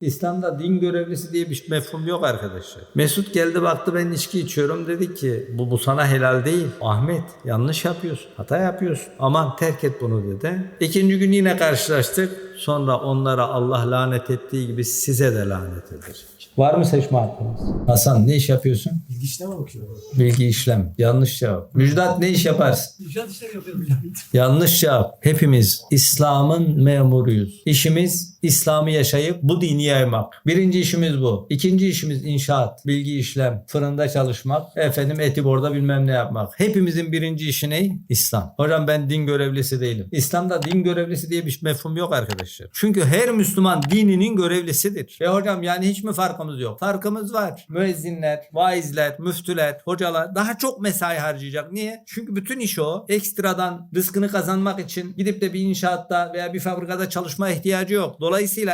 İslam'da din görevlisi diye bir mefhum yok arkadaşlar. Mesut geldi baktı ben içki içiyorum dedi ki bu, bu sana helal değil. Ahmet yanlış yapıyorsun. Hata yapıyorsun. Aman terk et bunu dedi. İkinci gün yine karşılaştık. Sonra onlara Allah lanet ettiği gibi size de lanet edecek. Var mı seçme hakkınız? Hasan ne iş yapıyorsun? Bilgi işleme bakıyorum. Bilgi işlem. Yanlış cevap. Müjdat ne iş yaparsın? İnşaat işleri yapıyorum. Yanlış cevap. Hepimiz İslam'ın memuruyuz. İşimiz İslam'ı yaşayıp bu dini yaymak. Birinci işimiz bu. İkinci işimiz inşaat, bilgi işlem, fırında çalışmak, efendim eti borda bilmem ne yapmak. Hepimizin birinci işi ne? İslam. Hocam ben din görevlisi değilim. İslam'da din görevlisi diye bir mefhum yok arkadaşlar. Çünkü her Müslüman dininin görevlisidir. E hocam yani hiç mi farkımız yok? Farkımız var. Müezzinler, vaizler, müftüler, hocalar daha çok mesai harcayacak. Niye? Çünkü bütün iş o. Ekstradan rızkını kazanmak için gidip de bir inşaatta veya bir fabrikada çalışma ihtiyacı yok. Dolayısıyla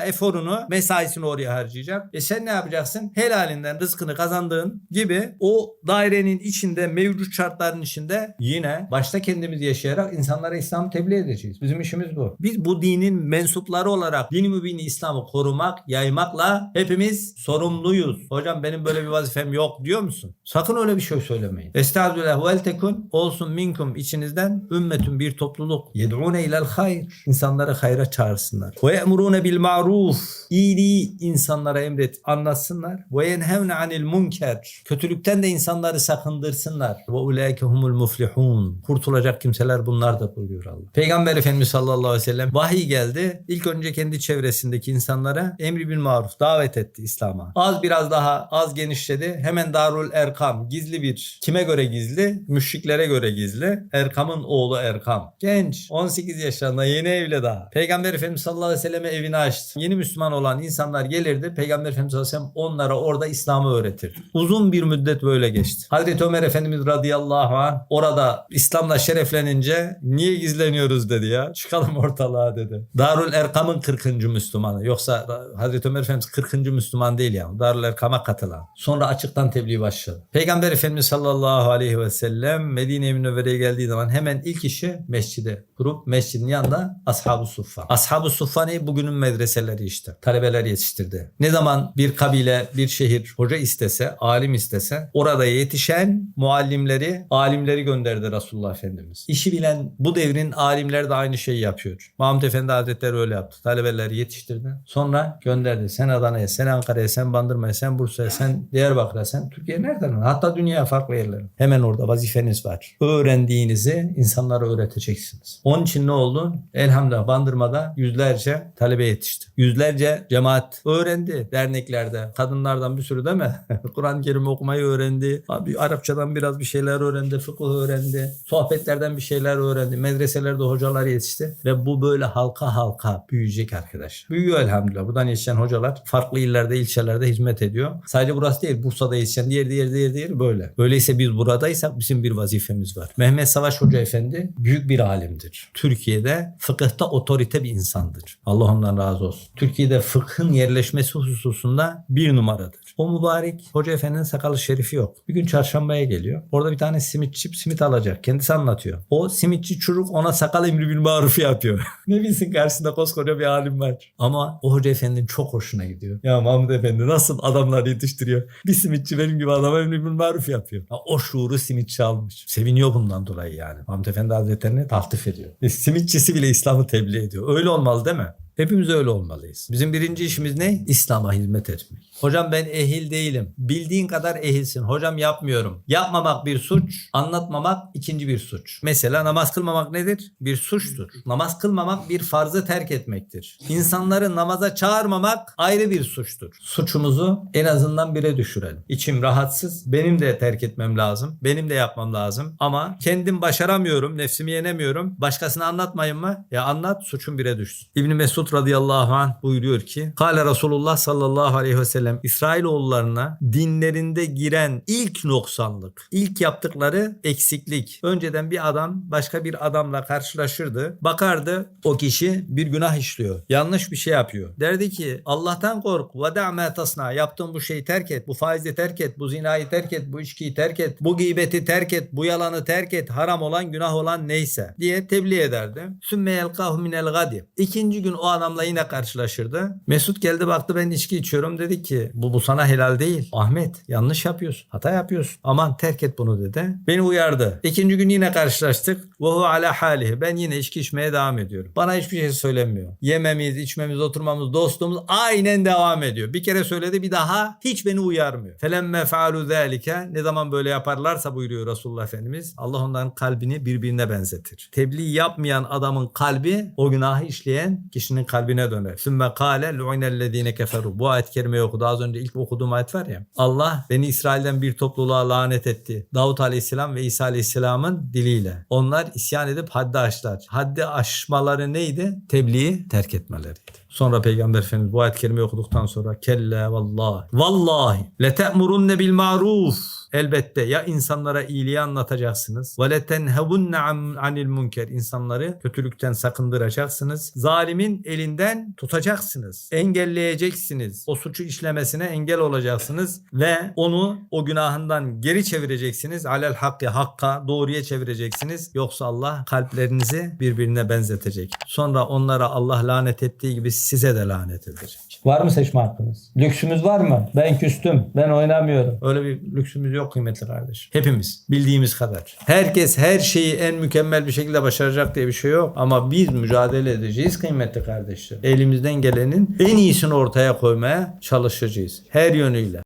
eforunu, mesaisini oraya harcayacak. E sen ne yapacaksın? Helalinden rızkını kazandığın gibi o dairenin içinde, mevcut şartların içinde yine başta kendimiz yaşayarak insanlara İslam'ı tebliğ edeceğiz. Bizim işimiz bu. Biz bu dinin mensupları olarak dini mübini İslam'ı korumak, yaymakla hepimiz sorumluyuz. Hocam benim böyle bir vazifem yok diyor musun? Sakın öyle bir şey söylemeyin. Estağfirullah vel tekun olsun minkum içinizden ümmetün bir topluluk. Yed'une ilel hayr. İnsanları hayra çağırsınlar. Ve ye'murune bil ma'ruf. İyiliği insanlara emret anlatsınlar. Ve yenhevne anil munker. Kötülükten de insanları sakındırsınlar. Ve ulaike humul muflihun. Kurtulacak kimseler bunlar da buyuruyor Allah. Peygamber Efendimiz sallallahu aleyhi ve sellem vahiy geldi. İlk önce kendi çevresindeki insanlara emri bil maruf davet etti İslam'a. Az biraz daha az genişledi. Hemen Darul Erkam gizli bir kime göre gizli? Müşriklere göre gizli. Erkam'ın oğlu Erkam. Genç 18 yaşlarında yeni evli daha. Peygamber Efendimiz sallallahu aleyhi ve selleme evini açtı. Yeni Müslüman olan insanlar gelirdi. Peygamber Efendimiz sallallahu aleyhi ve sellem onlara orada İslam'ı öğretirdi. Uzun bir müddet böyle geçti. Hazreti Ömer Efendimiz radıyallahu anh orada İslam'la şereflenince niye gizleniyoruz dedi ya. Çıkalım ortalığa dedi. Darül Erkam'ın 40. Müslümanı. Yoksa Hazreti Ömer Efendimiz 40. Müslüman değil ya. Darül Erkam'a katılan. Sonra açıktan tebliğ başladı. Peygamber Efendimiz sallallahu aleyhi ve sellem Medine-i Münevvere'ye geldiği zaman hemen ilk işi mescide kurup mescidin yanında Ashab-ı Suffa. Ashab-ı Suffa ne? Bugünün medreseleri işte. Talebeler yetiştirdi. Ne zaman bir kabile, bir şehir hoca istese, alim istese orada yetişen muallimleri, alimleri gönderdi Resulullah Efendimiz. İşi bilen bu devrin alimleri de aynı şeyi yapıyor. Mahmut Efendi Hazretleri öyle yaptı. Talebeleri yetiştirdi. Sonra gönderdi. Sen Adana'ya, sen Ankara'ya, sen Bandırma'ya, sen Bursa'ya, sen Diyarbakır'a, sen Türkiye nereden? Hatta dünya farklı yerlere. Hemen orada vazifeniz var. Öğrendiğinizi insanlara öğreteceksiniz. Onun için ne oldu? Elhamdülillah Bandırma'da yüzlerce talebe yetişti. Yüzlerce cemaat öğrendi derneklerde. Kadınlardan bir sürü değil mi? Kur'an-ı Kerim okumayı öğrendi. Abi Arapçadan biraz bir şeyler öğrendi. Fıkıh öğrendi. Sohbetlerden bir şeyler öğrendi. Medreselerde hocalar yetişti. Ve bu böyle halka halka büyüyecek arkadaş. Büyüyor elhamdülillah. Buradan yetişen hocalar farklı illerde, ilçelerde hizmet ediyor. Sadece burası değil. Bursa'da yetişen diğer diğer diğer diğer böyle. Öyleyse biz buradaysak bizim bir vazifemiz var. Mehmet Savaş Hoca Efendi büyük bir alimdir. Türkiye'de fıkıhta otorite bir insandır. Allah ondan razı olsun. Türkiye'de fıkhın yerleşmesi hususunda bir numaradır. O mübarek Hoca Efendi'nin sakalı şerifi yok. Bir gün çarşambaya geliyor. Orada bir tane simitçi simit alacak. Kendisi anlatıyor. O simitçi çocuk ona sakal emri bir marufu yapıyor. ne bilsin karşısında koskoca bir alim var. Ama o Hoca Efendi'nin çok hoşuna gidiyor. Ya Mahmut Efendi nasıl adamlar yetiştiriyor. Bir simitçi benim gibi adama emri bir maruf yapıyor. Ha, o şuuru simitçi almış. Seviniyor bundan dolayı yani. Mahmut Efendi Hazretleri'ni tahtif ediyor. E, simitçisi bile İslam'ı tebliğ ediyor. Öyle olmalı değil mi? Hepimiz öyle olmalıyız. Bizim birinci işimiz ne? İslam'a hizmet etmek. Hocam ben ehil değilim. Bildiğin kadar ehilsin. Hocam yapmıyorum. Yapmamak bir suç, anlatmamak ikinci bir suç. Mesela namaz kılmamak nedir? Bir suçtur. Namaz kılmamak bir farzı terk etmektir. İnsanları namaza çağırmamak ayrı bir suçtur. Suçumuzu en azından bire düşürelim. İçim rahatsız. Benim de terk etmem lazım. Benim de yapmam lazım. Ama kendim başaramıyorum. Nefsimi yenemiyorum. Başkasına anlatmayın mı? Ya anlat suçun bire düşsün. İbni Mesud radıyallahu anh buyuruyor ki Kale Resulullah sallallahu aleyhi ve sellem İsrailoğullarına dinlerinde giren ilk noksanlık, ilk yaptıkları eksiklik. Önceden bir adam başka bir adamla karşılaşırdı. Bakardı o kişi bir günah işliyor. Yanlış bir şey yapıyor. Derdi ki Allah'tan kork. Veda ma tasna. Yaptığın bu şeyi terk et. Bu faizi terk et. Bu zinayı terk et. Bu içkiyi terk et. Bu gıybeti terk et. Bu yalanı terk et. Haram olan günah olan neyse diye tebliğ ederdi. Sümme yelkahu minel gadi. İkinci gün o adamla yine karşılaşırdı. Mesut geldi baktı ben içki içiyorum dedi ki bu, bu sana helal değil. Ahmet yanlış yapıyorsun. Hata yapıyorsun. Aman terk et bunu dedi. Beni uyardı. İkinci gün yine karşılaştık. Ve hu ala halihi. Ben yine içki içmeye devam ediyorum. Bana hiçbir şey söylemiyor. Yememiz, içmemiz, oturmamız, dostluğumuz aynen devam ediyor. Bir kere söyledi bir daha hiç beni uyarmıyor. Felemme faalu zâlike. Ne zaman böyle yaparlarsa buyuruyor Resulullah Efendimiz. Allah onların kalbini birbirine benzetir. Tebliğ yapmayan adamın kalbi o günahı işleyen kişinin kalbine döner. Sümme kâle lu'inellezîne keferu. Bu ayet-i kerimeyi okudu. Az önce ilk okuduğum ayet var ya. Allah beni İsrail'den bir topluluğa lanet etti. Davut Aleyhisselam ve İsa Aleyhisselam'ın diliyle. Onlar isyan edip haddi aştılar. Haddi aşmaları neydi? Tebliği terk etmeleriydi. Sonra Peygamber Efendimiz bu ayet-i kerimeyi okuduktan sonra kelle vallahi vallahi lete'murunne bil maruf Elbette ya insanlara iyiliği anlatacaksınız. Ve letenhebunne anil münker. İnsanları kötülükten sakındıracaksınız. Zalimin elinden tutacaksınız. Engelleyeceksiniz. O suçu işlemesine engel olacaksınız ve onu o günahından geri çevireceksiniz. Alel hakkı hakka doğruya çevireceksiniz. Yoksa Allah kalplerinizi birbirine benzetecek. Sonra onlara Allah lanet ettiği gibi size de lanet edecek. Var mı seçme hakkınız? Lüksümüz var mı? Ben küstüm. Ben oynamıyorum. Öyle bir lüksümüz yok kıymetli kardeş. Hepimiz bildiğimiz kadar. Herkes her şeyi en mükemmel bir şekilde başaracak diye bir şey yok. Ama biz mücadele edeceğiz kıymetli kardeşler. Elimizden gelenin en iyisini ortaya koymaya çalışacağız. Her yönüyle.